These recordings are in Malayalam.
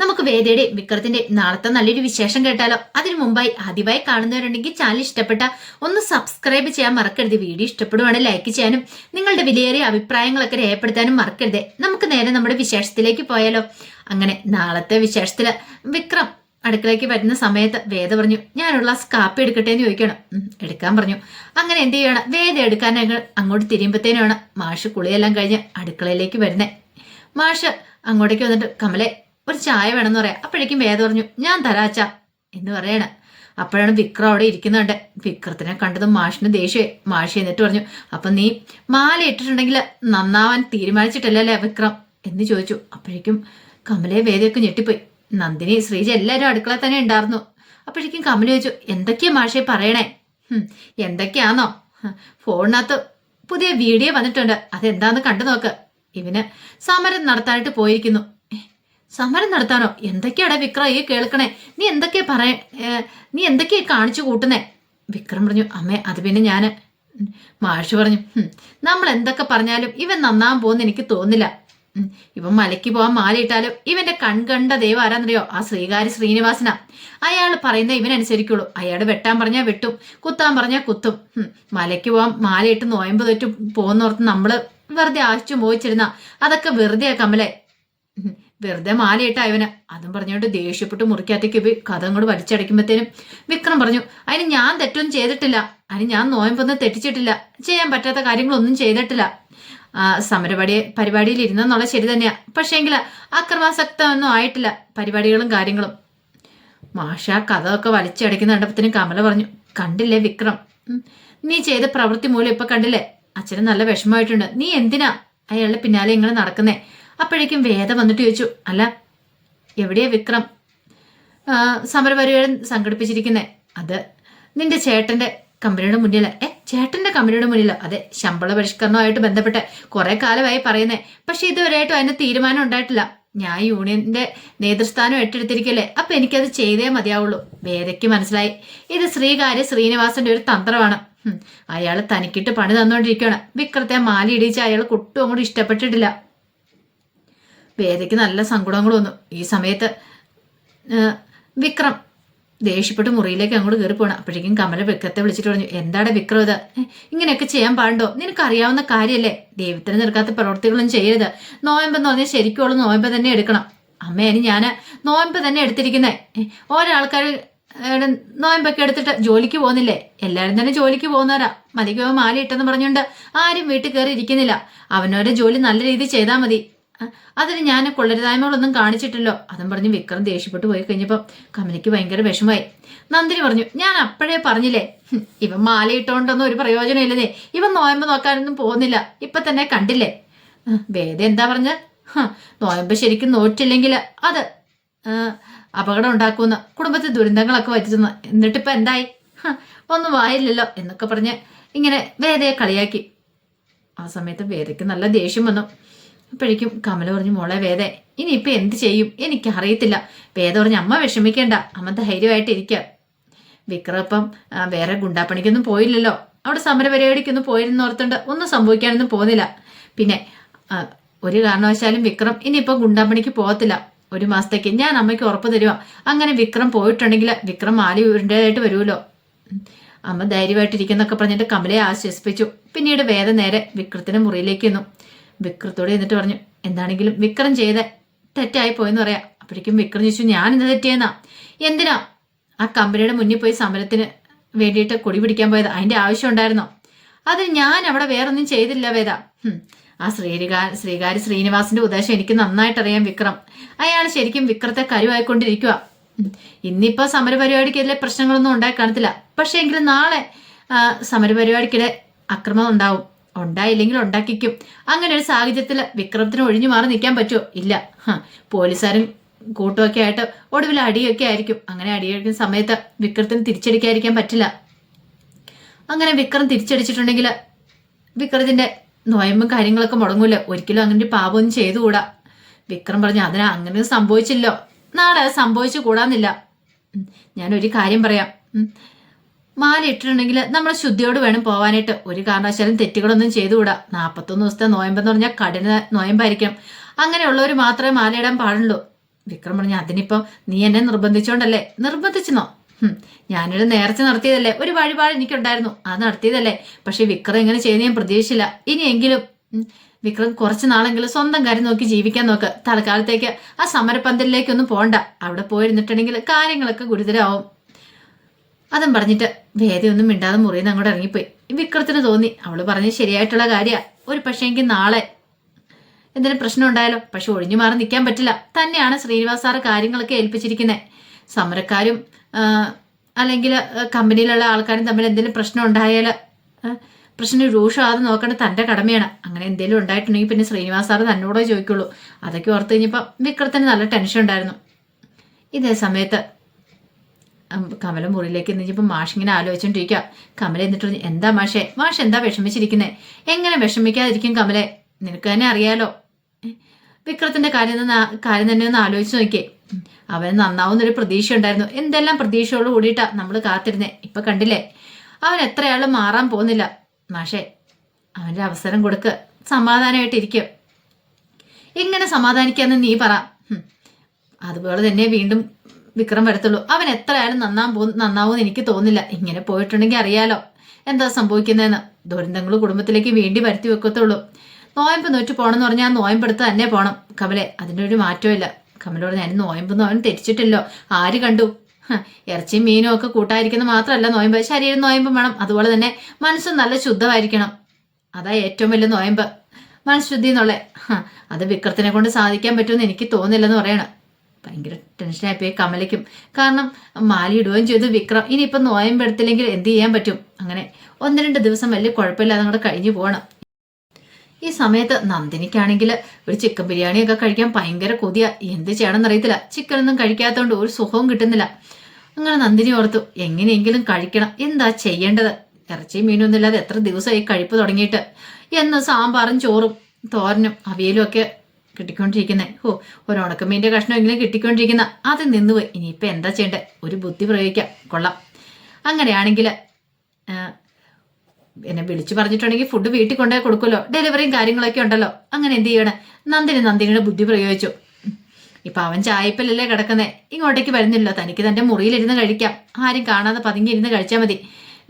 നമുക്ക് വേദയുടെ വിക്രത്തിന്റെ നാളത്തെ നല്ലൊരു വിശേഷം കേട്ടാലോ? അതിനു മുമ്പായി ആദ്യമായി കാണുന്നവരുണ്ടെങ്കിൽ ചാനൽ ഇഷ്ടപ്പെട്ട ഒന്ന് സബ്സ്ക്രൈബ് ചെയ്യാൻ മറക്കരുത്. വീഡിയോ ഇഷ്ടപ്പെടുവാണെങ്കിൽ ലൈക്ക് ചെയ്യാനും നിങ്ങളുടെ വിലയേറിയ അഭിപ്രായങ്ങളൊക്കെ രേഖപ്പെടുത്താനും മറക്കരുത്. നമുക്ക് നേരെ നമ്മുടെ വിശേഷത്തിലേക്ക് പോയാലോ? അങ്ങനെ നാളത്തെ വിശേഷത്തിൽ വിക്രം അടുക്കളയ്ക്ക് വരുന്ന സമയത്ത് വേദ പറഞ്ഞു ഞാനുള്ള കാപ്പി എടുക്കട്ടെ എന്ന് ചോദിക്കണം എടുക്കാൻ പറഞ്ഞു. അങ്ങനെ എന്ത് ചെയ്യണം? വേദ എടുക്കാൻ അങ്ങ് അങ്ങോട്ട് തിരിയുമ്പത്തേനാണ് മാഷ് കുളിയെല്ലാം കഴിഞ്ഞ് അടുക്കളയിലേക്ക് വരുന്നത് മാഷ് അങ്ങോട്ടേക്ക് വന്നിട്ട് കമലെ ഒരു ചായ വേണമെന്ന് പറയാം. അപ്പോഴേക്കും വേദ പറഞ്ഞു ഞാൻ തരാച്ച എന്ന് പറയണ. അപ്പോഴാണ് വിക്രം അവിടെ ഇരിക്കുന്നുണ്ട്. വിക്രത്തിനെ കണ്ടത് മാഷിന് ദേഷ്യമേ മാഷി എന്നിട്ട് പറഞ്ഞു അപ്പൊ നീ മാല ഇട്ടിട്ടുണ്ടെങ്കിൽ നന്നാവാൻ തീരുമാനിച്ചിട്ടല്ലേ വിക്രം? എന്ന് ചോദിച്ചു. അപ്പോഴേക്കും കമലയെ വേദയൊക്കെ ഞെട്ടിപ്പോയി. നന്ദിനി ശ്രീജ എല്ലാവരും അടുക്കള തന്നെ ഉണ്ടായിരുന്നു. അപ്പോഴേക്കും കമല ചോദിച്ചു എന്തൊക്കെയാ മാഷെ പറയണേ? എന്തൊക്കെയാണോ ഫോണിനകത്ത് പുതിയ വീഡിയോ വന്നിട്ടുണ്ട്. അതെന്താന്ന് കണ്ടു നോക്ക്. ഇവന് സമരം നടത്താനായിട്ട് പോയിരിക്കുന്നു. സമരം നടത്താനോ? എന്തൊക്കെയാടാ വിക്രം? ഈ കേൾക്കണേ. നീ എന്തൊക്കെയാ പറയ നീ എന്തൊക്കെയാ കാണിച്ചു കൂട്ടുന്നേ? വിക്രം പറഞ്ഞു അമ്മേ അത് പിന്നെ ഞാൻ മാഷ് പറഞ്ഞു നമ്മൾ എന്തൊക്കെ പറഞ്ഞാലും ഇവൻ നന്നാൻ പോകുന്ന എനിക്ക് തോന്നില്ല ഇവൻ മലയ്ക്ക് പോകാൻ മാലയിട്ടാലും ഇവന്റെ കൺകണ്ട ദൈവം ആരാന്നറിയോ? ആ ശ്രീകാരി ശ്രീനിവാസന. അയാൾ പറയുന്ന ഇവനനുസരിക്കുള്ളൂ. അയാൾ വെട്ടാൻ പറഞ്ഞാൽ വെട്ടും കുത്താൻ പറഞ്ഞാൽ കുത്തും. മലയ്ക്ക് പോകാൻ മാലയിട്ട് നോയമ്പ് തൊറ്റ് പോകുന്നോർത്ത് നമ്മൾ വെറുതെ ആശിച്ചു മോഹിച്ചിരുന്ന. അതൊക്കെ വെറുതെ കമലെ. വെറുതെ മാലയിട്ട അവന് അതും പറഞ്ഞുകൊണ്ട് ദേഷ്യപ്പെട്ട് മുറിക്കകത്തേക്ക് പോയി കഥ അങ്ങോട്ട് വലിച്ചടയ്ക്കുമ്പോഴത്തേനും വിക്രം പറഞ്ഞു അതിന് ഞാൻ തെറ്റൊന്നും ചെയ്തിട്ടില്ല. അതിന് ഞാൻ നോയമ്പൊന്നും തെറ്റിച്ചിട്ടില്ല. ചെയ്യാൻ പറ്റാത്ത കാര്യങ്ങളൊന്നും ചെയ്തിട്ടില്ല. സമരപടി പരിപാടിയിൽ ഇരുന്നെന്നുള്ള ശരി തന്നെയാ. പക്ഷേങ്കിൽ അക്രമാസക്തമൊന്നും ആയിട്ടില്ല പരിപാടികളും കാര്യങ്ങളും. മാഷ കഥ ഒക്കെ വലിച്ചടയ്ക്കുന്ന കണ്ടപ്പത്തിന് കമല പറഞ്ഞു കണ്ടില്ലേ വിക്രം? നീ ചെയ്ത പ്രവൃത്തി മൂലം ഇപ്പൊ കണ്ടില്ലേ? അച്ഛന് നല്ല വിഷമമായിട്ടുണ്ട്. നീ എന്തിനാ അയാളുടെ പിന്നാലെ ഇങ്ങനെ നടക്കുന്നേ? അപ്പോഴേക്കും വേദ വന്നിട്ട് ചോദിച്ചു അല്ല എവിടെയാ വിക്രം? സമരപരിപാടി സംഘടിപ്പിച്ചിരിക്കുന്നേ. അത് നിന്റെ ചേട്ടന്റെ കമ്പനിയുടെ മുന്നിൽ ഏ ചേട്ടന്റെ കമ്പനിയുടെ മുന്നിലോ അതെ ശമ്പള പരിഷ്കരണവുമായിട്ട് ബന്ധപ്പെട്ട് കുറെ കാലമായി പറയുന്നേ. പക്ഷെ ഇതുവരെയായിട്ടും അതിന് തീരുമാനം ഉണ്ടായിട്ടില്ല. ഞാൻ യൂണിയന്റെ നേതൃസ്ഥാനം ഏറ്റെടുത്തിരിക്കല്ലേ. അപ്പൊ എനിക്കത് ചെയ്തേ മതിയാവുള്ളൂ. വേദയ്ക്ക് മനസ്സിലായി. ഇത് ശ്രീകാര്യ ശ്രീനിവാസന്റെ ഒരു തന്ത്രമാണ്. അയാൾ തനിക്കിട്ട് പണി തന്നുകൊണ്ടിരിക്കുകയാണ് വിക്രത്തെ മാലിയിടിച്ച് അയാൾ കുട്ടും അങ്ങോട്ട് ഇഷ്ടപ്പെട്ടിട്ടില്ല. വേദയ്ക്ക് നല്ല സങ്കടങ്ങൾ വന്നു. ഈ സമയത്ത് വിക്രം ദേഷ്യപ്പെട്ട് മുറിയിലേക്ക് അങ്ങോട്ട് കയറി പോകണം അപ്പോഴേക്കും കമല വിക്രത്തെ വിളിച്ചിട്ട് പറഞ്ഞു എന്താടാ വിക്രം ഇത്? ഇങ്ങനെയൊക്കെ ചെയ്യാൻ പാടുണ്ടോ? നിനക്കറിയാവുന്ന കാര്യമല്ലേ ദൈവത്തിന് നിൽക്കാത്ത പ്രവർത്തികളൊന്നും ചെയ്യരുത്. നോയമ്പെന്ന് പറഞ്ഞാൽ ശരിക്കുള്ള നോയമ്പ് തന്നെ എടുക്കണം. അമ്മേന് ഞാൻ നോയമ്പ് തന്നെ എടുത്തിരിക്കുന്നേ. ഓരോ ആൾക്കാർ നോയമ്പൊക്കെ എടുത്തിട്ട് ജോലിക്ക് പോകുന്നില്ലേ? എല്ലാവരും തന്നെ ജോലിക്ക് പോകുന്നവരാ. മതിക്കോ മാല ഇട്ടെന്ന് പറഞ്ഞുകൊണ്ട് ആരും വീട്ടിൽ കയറി ഇരിക്കുന്നില്ല അവനവരുടെ ജോലി നല്ല രീതിയിൽ ചെയ്താൽ മതി. അതിന് ഞാൻ കൊള്ളരുതായ്മകളൊന്നും കാണിച്ചിട്ടില്ലോ. അതും പറഞ്ഞ് വിക്രം ദേഷ്യപ്പെട്ടു പോയി കഴിഞ്ഞപ്പോൾ കമലയ്ക്ക് ഭയങ്കര വിഷമായി നന്ദിനി പറഞ്ഞു ഞാൻ അപ്പോഴേ പറഞ്ഞില്ലേ? ഇവ ഇവൻ മാലയിട്ടോണ്ടൊന്നും ഒരു പ്രയോജനം ഇല്ലെന്നേ. ഇവൻ നോയമ്പ് നോക്കാനൊന്നും പോകുന്നില്ല. ഇപ്പൊ തന്നെ കണ്ടില്ലേ? വേദ എന്താ പറഞ്ഞ? നോയമ്പ് ശരിക്കും നോറ്റില്ലെങ്കിൽ അത് അപകടം ഉണ്ടാക്കുന്ന കുടുംബത്തിൽ ദുരന്തങ്ങളൊക്കെ വരുത്തുന്ന. എന്നിട്ടിപ്പോൾ എന്തായി? ഒന്നും വായില്ലല്ലോ എന്നൊക്കെ പറഞ്ഞ് ഇങ്ങനെ വേദയെ കളിയാക്കി. ആ സമയത്ത് വേദയ്ക്ക് നല്ല ദേഷ്യം വന്നു. അപ്പോഴേക്കും കമല പറഞ്ഞു മോളെ വേദ ഇനിയിപ്പോൾ എന്ത് ചെയ്യും? എനിക്കറിയത്തില്ല. വേദ പറഞ്ഞു അമ്മ വിഷമിക്കേണ്ട. അമ്മ ധൈര്യമായിട്ട് ഇരിക്കുക വിക്രം ഇപ്പം ആ, വേറെ ഗുണ്ടാപ്പണിക്കൊന്നും പോയില്ലല്ലോ. അവിടെ സമരപരിപാടിക്കൊന്നും പോയിരുന്ന ഓർത്തുണ്ട് ഒന്നും സംഭവിക്കാനൊന്നും പോകുന്നില്ല. പിന്നെ ഒരു കാരണവശാലും വിക്രം ഇനിയിപ്പോൾ ഗുണ്ടാപ്പണിക്ക് പോകത്തില്ല. ഒരു മാസത്തേക്ക് ഞാൻ അമ്മയ്ക്ക് ഉറപ്പ് തരുക അങ്ങനെ വിക്രം പോയിട്ടുണ്ടെങ്കിൽ വിക്രം മാലി ഉരുണ്ടേതായിട്ട് വരുമല്ലോ. അമ്മ ധൈര്യമായിട്ടിരിക്കുന്നൊക്കെ പറഞ്ഞിട്ട് കമലയെ ആശ്വസിപ്പിച്ചു. പിന്നീട് വേദ നേരെ വിക്രത്തിന്റെ മുറിയിലേക്ക് വന്നു വിക്രത്തോട് എന്നിട്ട് പറഞ്ഞു എന്താണെങ്കിലും വിക്രം ചെയ്ത തെറ്റായി പോയെന്ന് പറയാം. അപ്പോഴേക്കും വിക്രം ചോദിച്ചു ഞാൻ എന്ത് തെറ്റിയെന്നാ എന്തിനാ? ആ കമ്പനിയുടെ മുന്നിൽ പോയി സമരത്തിന് വേണ്ടിയിട്ട് കൊടി പിടിക്കാൻ പോയത് അതിന്റെ ആവശ്യം ഉണ്ടായിരുന്നോ? അത് ഞാൻ അവിടെ വേറൊന്നും ചെയ്തില്ല വേദ. ആ ശ്രീകാ ശ്രീകാരി ശ്രീനിവാസിന്റെ ഉദ്ദേശം എനിക്ക് നന്നായിട്ട് അറിയാം വിക്രം. അയാൾ ശരിക്കും വിക്രത്തെ കരുവായിക്കൊണ്ടിരിക്കുക ഇന്നിപ്പോ സമരപരിപാടിക്കെതിരെ പ്രശ്നങ്ങളൊന്നും ഉണ്ടായി കാണത്തില്ല. പക്ഷേ എങ്കിലും നാളെ സമരപരിപാടിക്കിടെ അക്രമം ഉണ്ടാവും. ഉണ്ടായില്ലെങ്കിൽ ഉണ്ടാക്കിക്കും. അങ്ങനെ ഒരു സാഹചര്യത്തിൽ വിക്രമത്തിന് ഒഴിഞ്ഞു മാറി നിൽക്കാൻ പറ്റുമോ? ഇല്ല. പോലീസുകാരും കൂട്ടുമൊക്കെ ആയിട്ട് ഒടുവിൽ അടിയൊക്കെ ആയിരിക്കും. അങ്ങനെ അടിയൊക്കെ സമയത്ത് വിക്രത്തിന് തിരിച്ചടിക്കാതിരിക്കാൻ പറ്റില്ല. അങ്ങനെ വിക്രം തിരിച്ചടിച്ചിട്ടുണ്ടെങ്കിൽ വിക്രത്തിന്റെ നോയമ്പും കാര്യങ്ങളൊക്കെ മുടങ്ങൂല. ഒരിക്കലും അങ്ങനെ ഒരു പാപമൊന്നും ചെയ്തുകൂടാ. വിക്രം പറഞ്ഞു അതിന് അങ്ങനെ സംഭവിച്ചില്ലോ. നാളെ അത് സംഭവിച്ചു കൂടാന്നില്ല. ഞാനൊരു കാര്യം പറയാം. മാല ഇട്ടിട്ടുണ്ടെങ്കിൽ നമ്മൾ ശുദ്ധിയോട് വേണം പോവാനായിട്ട്. ഒരു കാരണവശാലും തെറ്റുകളൊന്നും ചെയ്തുകൂടാ. നാൽപ്പത്തൊന്ന് ദിവസത്തെ നോയമ്പെന്ന് പറഞ്ഞാൽ കഠിന നോയമ്പായിരിക്കണം അങ്ങനെയുള്ളവർ മാത്രമേ മാലയിടാൻ പാടുള്ളൂ. വിക്രം പറഞ്ഞു അതിനിപ്പം നീ എന്നെ നിർബന്ധിച്ചോണ്ടല്ലേ? നിർബന്ധിച്ചെന്നോ? ഞാനൊരു നേർച്ച നടത്തിയതല്ലേ? ഒരു വഴിപാട് എനിക്കുണ്ടായിരുന്നു. അത് നടത്തിയതല്ലേ? പക്ഷെ വിക്രം ഇങ്ങനെ ചെയ്യുന്ന ഞാൻ പ്രതീക്ഷിച്ചില്ല. ഇനിയെങ്കിലും വിക്രം കുറച്ച് നാളെങ്കിലും സ്വന്തം കാര്യം നോക്കി ജീവിക്കാൻ നോക്ക്. തൽക്കാലത്തേക്ക് ആ സമരപന്തലിലേക്കൊന്നും പോണ്ട. അവിടെ പോയിരുന്നിട്ടുണ്ടെങ്കിൽ കാര്യങ്ങളൊക്കെ ഗുരുതരമാവും. അതും പറഞ്ഞിട്ട് വേദയൊന്നും മിണ്ടാതെ മുറിയിൽ നിന്ന് അങ്ങോട്ട് ഇറങ്ങിപ്പോയി. വിക്രത്തിന് തോന്നി. അവൾ പറഞ്ഞത് ശരിയായിട്ടുള്ള കാര്യമാണ് ഒരു പക്ഷേങ്കിൽ നാളെ. എന്തെങ്കിലും പ്രശ്നം ഉണ്ടായാലോ? പക്ഷെ ഒഴിഞ്ഞു മാറി നിൽക്കാൻ പറ്റില്ല. തന്നെയാണ് ശ്രീനിവാസ് സാറ് കാര്യങ്ങളൊക്കെ ഏൽപ്പിച്ചിരിക്കുന്നത് സമരക്കാരും അല്ലെങ്കിൽ കമ്പനിയിലുള്ള ആൾക്കാരും തമ്മിൽ എന്തെങ്കിലും പ്രശ്നം ഉണ്ടായാൽ പ്രശ്നം രൂക്ഷമാകാതെ നോക്കേണ്ടത് തന്റെ കടമയാണ്. അങ്ങനെ എന്തെങ്കിലും ഉണ്ടായിട്ടുണ്ടെങ്കിൽ പിന്നെ ശ്രീനിവാസ് സാറ് തന്നോടേ ചോദിക്കുള്ളൂ. അതൊക്കെ ഓർത്ത് കഴിഞ്ഞപ്പോൾ വിക്രത്തിന് നല്ല ടെൻഷൻ ഉണ്ടായിരുന്നു. ഇതേ സമയത്ത് കമല മുറിയിലേക്ക് നിന്നിപ്പോൾ മാഷ് ഇങ്ങനെ ആലോചിച്ചോണ്ടിരിക്കുക കമല എന്നിട്ട് എന്താ മാഷേ? മാഷ് എന്താ വിഷമിച്ചിരിക്കുന്നത് എങ്ങനെ വിഷമിക്കാതിരിക്കും കമലെ? നിനക്ക് തന്നെ അറിയാലോ. വിക്രത്തിന്റെ കാര്യം കാര്യം തന്നെ ഒന്ന് ആലോചിച്ച് നോക്കിയേ. അവന് നന്നാവുന്നൊരു പ്രതീക്ഷ ഉണ്ടായിരുന്നു എന്തെല്ലാം പ്രതീക്ഷയോട് കൂടിയിട്ടാ നമ്മൾ കാത്തിരുന്നേ? ഇപ്പൊ കണ്ടില്ലേ? അവൻ എത്രയാളും മാറാൻ പോകുന്നില്ല. മാഷേ അവന്റെ അവസരം കൊടുക്ക്. സമാധാനമായിട്ടിരിക്കും എങ്ങനെ സമാധാനിക്കാന്ന് നീ പറ. അതുപോലെ തന്നെ വീണ്ടും വിക്രം വരത്തുള്ളൂ. അവൻ എത്ര ആയാലും നന്നാൻ പോ നന്നാവുമെന്ന് എനിക്ക് തോന്നില്ല ഇങ്ങനെ പോയിട്ടുണ്ടെങ്കിൽ അറിയാലോ. എന്താ സംഭവിക്കുന്നതെന്ന് ദുരന്തങ്ങൾ കുടുംബത്തിലേക്ക് വേണ്ടി വരുത്തി വെക്കത്തുള്ളൂ. നോയമ്പ് നോറ്റ് പോകണമെന്ന് പറഞ്ഞാൽ നോയമ്പെടുത്ത് തന്നെ പോകണം കമലെ അതിന്റെ ഒരു മാറ്റമില്ല കമലോട് ഞാൻ നോയമ്പെന്ന് അവൻ തെറ്റിച്ചിട്ടില്ലോ. ആര് കണ്ടു? ഇറച്ചിയും മീനും ഒക്കെ കൂട്ടായിരിക്കുന്ന മാത്രമല്ല നോയമ്പ്. ശരീരം നോയമ്പും വേണം. അതുപോലെ തന്നെ മനസ്സും നല്ല ശുദ്ധമായിരിക്കണം. അതാ ഏറ്റവും വലിയ നോയമ്പ്. മനഃശുദ്ധി എന്നുള്ള അത് വിക്രത്തിനെ കൊണ്ട് സാധിക്കാൻ പറ്റുമെന്ന് എനിക്ക് തോന്നില്ലെന്ന് പറയണം. ഭയങ്കര ടെൻഷനായിപ്പോയി കമലയ്ക്കും. കാരണം മാല ഇടുകയും ചെയ്തു വിക്രം. ഇനിയിപ്പം നോയമ്പെടുത്തില്ലെങ്കിൽ എന്ത് ചെയ്യാൻ പറ്റും? അങ്ങനെ ഒന്ന് രണ്ട് ദിവസം വലിയ കുഴപ്പമില്ലാതെ അങ്ങോട്ട് കഴിഞ്ഞു പോകണം ഈ സമയത്ത് നന്ദിനിക്കാണെങ്കിൽ ഒരു ചിക്കൻ ബിരിയാണിയൊക്കെ കഴിക്കാൻ ഭയങ്കര കൊതിയ. എന്ത് ചെയ്യണമെന്ന് അറിയത്തില്ല. ചിക്കനൊന്നും കഴിക്കാത്തതുകൊണ്ട് ഒരു സുഖവും കിട്ടുന്നില്ല. അങ്ങനെ നന്ദിനി ഓർത്തു എങ്ങനെയെങ്കിലും കഴിക്കണം. എന്താ ചെയ്യേണ്ടത്? ഇറച്ചിയും മീനൊന്നുമില്ലാതെ എത്ര ദിവസമായി കഴിപ്പ് തുടങ്ങിയിട്ട്. എന്ന് സാമ്പാറും ചോറും തോരനും അവിയലും ഒക്കെ കിട്ടിക്കൊണ്ടിരിക്കുന്നത് ഓ ഒരു ഉണക്കമീന്റെ കഷ്ണമെങ്കിലും കിട്ടിക്കൊണ്ടിരിക്കുന്ന. അത് നിന്നുപോയി ഇനിയിപ്പോൾ എന്താ ചെയ്യേണ്ടത് ഒരു ബുദ്ധി പ്രയോഗിക്കാം. കൊള്ളാം. അങ്ങനെയാണെങ്കിൽ എന്നെ വിളിച്ചു പറഞ്ഞിട്ടുണ്ടെങ്കിൽ ഫുഡ് വീട്ടിൽ കൊണ്ടുപോയി കൊടുക്കുമല്ലോ. ഡെലിവറിയും കാര്യങ്ങളൊക്കെ ഉണ്ടല്ലോ. അങ്ങനെ എന്ത് ചെയ്യണം? നന്ദിനി നന്ദിനിയുടെ ബുദ്ധി പ്രയോഗിച്ചു. ഇപ്പം അവൻ ചായപ്പലല്ലേ കിടക്കുന്നേ? ഇങ്ങോട്ടേക്ക് വരുന്നില്ല. തനിക്ക് തന്റെ മുറിയിലിരുന്ന് കഴിക്കാം. ആരും കാണാതെ പതുങ്ങി ഇരുന്ന് കഴിച്ചാൽ മതി.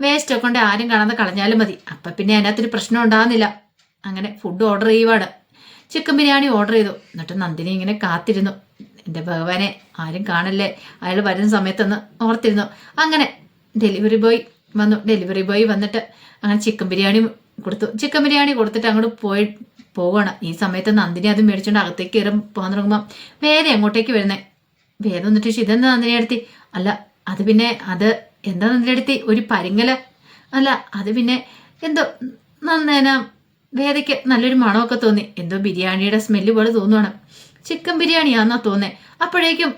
വേസ്റ്റ് ഒക്കെ കൊണ്ട് ആരും കാണാതെ കളഞ്ഞാലും മതി. അപ്പം പിന്നെ അതിനകത്തൊരു പ്രശ്നം ഉണ്ടാകുന്നില്ല അങ്ങനെ ഫുഡ് ഓർഡർ ചെയ്യുവാണ്. ചിക്കൻ ബിരിയാണി ഓർഡർ ചെയ്തു. എന്നിട്ട് നന്ദിനി ഇങ്ങനെ കാത്തിരുന്നു. എന്റെ ഭഗവാനെ ആരും കാണല്ലേ? അയാൾ വരുന്ന സമയത്തൊന്ന് ഓർത്തിരുന്നു. അങ്ങനെ ഡെലിവറി ബോയ് വന്നു. ഡെലിവറി ബോയ് വന്നിട്ട് അങ്ങനെ ചിക്കൻ ബിരിയാണി കൊടുത്തു. ചിക്കൻ ബിരിയാണി കൊടുത്തിട്ട് അങ്ങോട്ട് പോയി പോവാണ്. ഈ സമയത്ത് നന്ദിനി അത് മേടിച്ചുകൊണ്ട് അകത്തേക്ക് കയറും പോകാൻ തുടങ്ങുമ്പോൾ വേറെ എങ്ങോട്ടേക്ക് വരുന്നേ? വേദം എന്നിട്ട് പക്ഷേ ഇതെന്താ നന്ദിനി അടുത്തി? അല്ല അത് പിന്നെ അത് എന്താ നന്ദിനി അടുത്തി? ഒരു പരിങ്ങൽ. അല്ല അത് പിന്നെ എന്തോ നന്നേന വേദയ്ക്ക് നല്ലൊരു മണമൊക്കെ തോന്നി. എന്തോ ബിരിയാണിയുടെ സ്മെല്ല് പോലെ തോന്നുവാണ്. ചിക്കൻ ബിരിയാണി ബിരിയാണിയാന്നാ തോന്നേ. അപ്പോഴേക്കും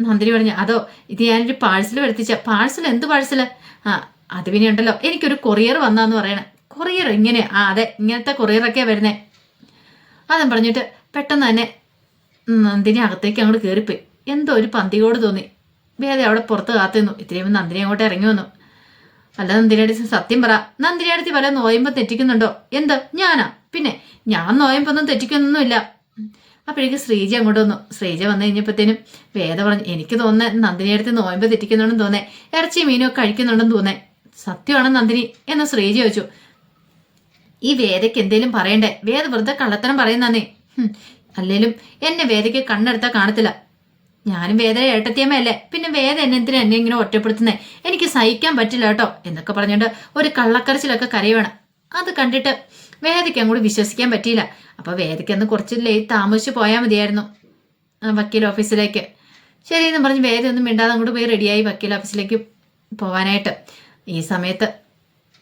നന്ദിനി പറഞ്ഞു അതോ ഇത് ഞാനൊരു പാഴ്സൽ വരുത്തിച്ച. പാഴ്സൽ എന്ത് പാഴ്സൽ ആ അത് പിന്നെ ഉണ്ടല്ലോ. എനിക്കൊരു കൊറിയർ വന്നാന്ന് പറയണേ. കൊറിയർ ഇങ്ങനെ? ആ അതെ ഇങ്ങനത്തെ കൊറിയറൊക്കെയാ വരുന്നേ. അതും പറഞ്ഞിട്ട് പെട്ടെന്ന് തന്നെ നന്ദിനി അകത്തേക്ക് അങ്ങോട്ട് കയറിപ്പോയി എന്തോ ഒരു പന്തികോട് തോന്നി. വേദ അവിടെ പുറത്ത് കാത്തുനിന്നു. ഇത്രയും നന്ദിനി അങ്ങോട്ട് ഇറങ്ങി വന്നു. അല്ല നന്ദിനിയടുത്ത് സത്യം പറ. നന്ദിനിയടുത്ത് വല്ല നോയമ്പ് തെറ്റിക്കുന്നുണ്ടോ? എന്ത്? ഞാനാ? പിന്നെ ഞാൻ നോയമ്പൊന്നും തെറ്റിക്കുന്നൊന്നുമില്ല. അപ്പോഴേക്ക് ശ്രീജ അങ്ങോട്ട് വന്നു. ശ്രീജ വന്നു കഴിഞ്ഞപ്പോഴത്തേനും വേദ പറഞ്ഞു എനിക്ക് തോന്നുന്നത് നന്ദിനിയടുത്ത് നോയമ്പ് തെറ്റിക്കുന്നുണ്ടെന്ന് തോന്നേ ഇറച്ചി മീനും ഒക്കെ കഴിക്കുന്നുണ്ടെന്ന് തോന്നേ സത്യമാണ് നന്ദിനി? എന്ന് ശ്രീജ ചോദിച്ചു. ഈ വേദയ്ക്ക് എന്തേലും പറയണ്ടേ? വേദ വെറുതെ കള്ളത്തരം പറയുന്നേ അല്ലേലും എന്നെ വേദയ്ക്ക് കണ്ണെടുത്താൽ കാണത്തില്ല. ഞാനും വേദന ഏട്ടത്തിയമ്മയല്ലേ? പിന്നെ വേദ എന്നെ എന്തിനാ എന്നെ ഇങ്ങനെ ഒറ്റപ്പെടുത്തുന്നേ? എനിക്ക് സഹിക്കാൻ പറ്റില്ല കേട്ടോ എന്നൊക്കെ പറഞ്ഞുകൊണ്ട് ഒരു കള്ളക്കരച്ചിലൊക്കെ കരയുവാണ്. അത് കണ്ടിട്ട് വേദയ്ക്ക് അങ്ങോട്ട് വിശ്വസിക്കാൻ പറ്റിയില്ല. അപ്പൊ വേദയ്ക്ക് അന്ന് കുറച്ച് താമസിച്ച് പോയാൽ മതിയായിരുന്നു വക്കീൽ ഓഫീസിലേക്ക്. ശരി എന്ന് പറഞ്ഞ് വേദ ഒന്നും മിണ്ടാതെ അങ്ങോട്ട് പോയി റെഡിയായി വക്കീൽ ഓഫീസിലേക്ക് പോവാനായിട്ട്. ഈ സമയത്ത്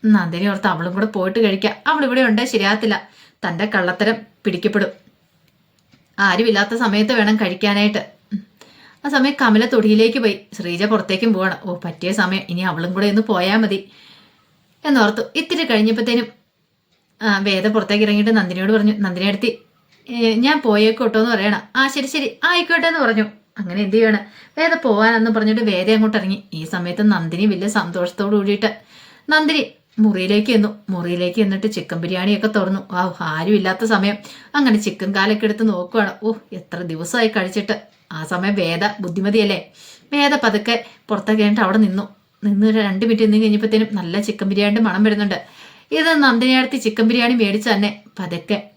നന്ദിനി ഓർത്ത് അവളും കൂടെ പോയിട്ട് കഴിക്കാം. അവൾ ഇവിടെ ഉണ്ട് ശരിയാകത്തില്ല. തന്റെ കള്ളത്തരം പിടിക്കപ്പെടും. ആരുമില്ലാത്ത സമയത്ത് വേണം കഴിക്കാനായിട്ട്. ആ സമയം കമല തൊടിയിലേക്ക് പോയി. ശ്രീജ പുറത്തേക്കും പോവാണ്. ഓ പറ്റിയ സമയം. ഇനി അവളും കൂടെ ഒന്ന് പോയാൽ മതി. എന്നോർത്തു. ഇത്തിരി കഴിഞ്ഞപ്പോഴത്തേനും വേദ പുറത്തേക്ക് ഇറങ്ങിയിട്ട് നന്ദിനിയോട് പറഞ്ഞു നന്ദിനി അടുത്തി ഞാൻ പോയേക്കോട്ടോ എന്ന് പറയണം. ആ ശരി ശരി. ആയിക്കോട്ടെ എന്ന് പറഞ്ഞു. അങ്ങനെ എന്ത് ചെയ്യണം? വേദ പോവാനെന്ന് പറഞ്ഞിട്ട് വേദ അങ്ങോട്ട് ഇറങ്ങി. ഈ സമയത്ത് നന്ദിനി വലിയ സന്തോഷത്തോട് കൂടിയിട്ട് നന്ദിനി മുറിയിലേക്ക് ചെന്നു മുറിയിലേക്ക് എന്നിട്ട് ചിക്കൻ ബിരിയാണിയൊക്കെ തുറന്നു. ആ ആരും ഇല്ലാത്ത സമയം. അങ്ങനെ ചിക്കൻ കാലൊക്കെ എടുത്ത് നോക്കുവാണ്. ഓ എത്ര ദിവസമായി കഴിച്ചിട്ട്. ആ സമയം വേദ ബുദ്ധിമതിയല്ലേ? വേദ പതുക്കെ പുറത്തൊക്കെ കഴിഞ്ഞിട്ട് അവിടെ നിന്നു. നിന്ന് രണ്ട് മിനിറ്റ് നിന്ന് കഴിഞ്ഞപ്പോഴത്തേനും നല്ല ചിക്കൻ ബിരിയാണിയുടെ മണം വരുന്നുണ്ട്. ഇത് നന്ദിനിയടുത്ത് ചിക്കൻ ബിരിയാണി മേടിച്ച് തന്നെ പതുക്കെ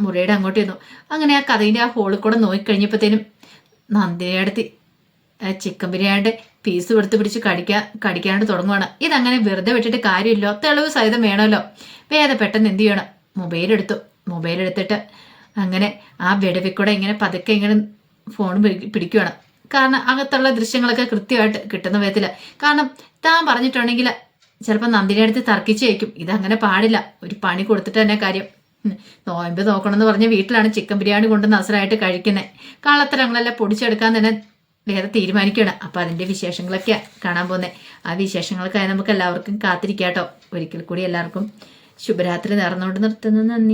മുറിയുടെ അങ്ങോട്ട് ചെന്നു. അങ്ങനെ ആ കഥയിന്റെ ആ ഹോളിൽ കൂടെ നോക്കിക്കഴിഞ്ഞപ്പോഴത്തേനും നന്ദിനിയടുത്ത് ചിക്കൻ ബിരിയാണി പീസ് കൊടുത്ത് പിടിച്ച് കടിക്കാൻ കടിക്കാണ്ട് തുടങ്ങുവാണ്. ഇതങ്ങനെ വെറുതെ വിട്ടിട്ട് കാര്യമില്ലോ. തെളിവ് സഹിതം വേണമല്ലോ. വേദ പെട്ടെന്ന് എന്ത് ചെയ്യണം? മൊബൈൽ എടുത്തിട്ട് അങ്ങനെ ആ വിടവിക്കൂടെ ഇങ്ങനെ പതുക്കെ ഇങ്ങനെ ഫോൺ പിടിക്കുവാണ്. കാരണം അകത്തുള്ള ദൃശ്യങ്ങളൊക്കെ കൃത്യമായിട്ട് കിട്ടുന്ന വിധത്തിൽ. കാരണം താൻ പറഞ്ഞിട്ടുണ്ടെങ്കിൽ ചിലപ്പോൾ നന്ദിനെ അടുത്ത് തർക്കിച്ചേക്കും. ഇതങ്ങനെ പാടില്ല. ഒരു പണി കൊടുത്തിട്ട് തന്നെ കാര്യം. നോയമ്പ് നോക്കണമെന്ന് പറഞ്ഞ് വീട്ടിലാണ് ചിക്കൻ ബിരിയാണി കൊണ്ട് നസറായിട്ട് കഴിക്കുന്നത് കള്ളത്തരങ്ങളെല്ലാം പൊടിച്ചെടുക്കാൻ തന്നെ വേറെ തീരുമാനിക്കുകയാണ്. അപ്പം അതിന്റെ വിശേഷങ്ങളൊക്കെ കാണാൻ പോകുന്നത് ആ വിശേഷങ്ങൾക്കായി നമുക്ക് എല്ലാവർക്കും കാത്തിരിക്കാം കേട്ടോ ഒരിക്കൽ കൂടി എല്ലാവർക്കും ശുഭരാത്രി നേർന്നുകൊണ്ട് നിർത്തുന്നു. നന്ദി.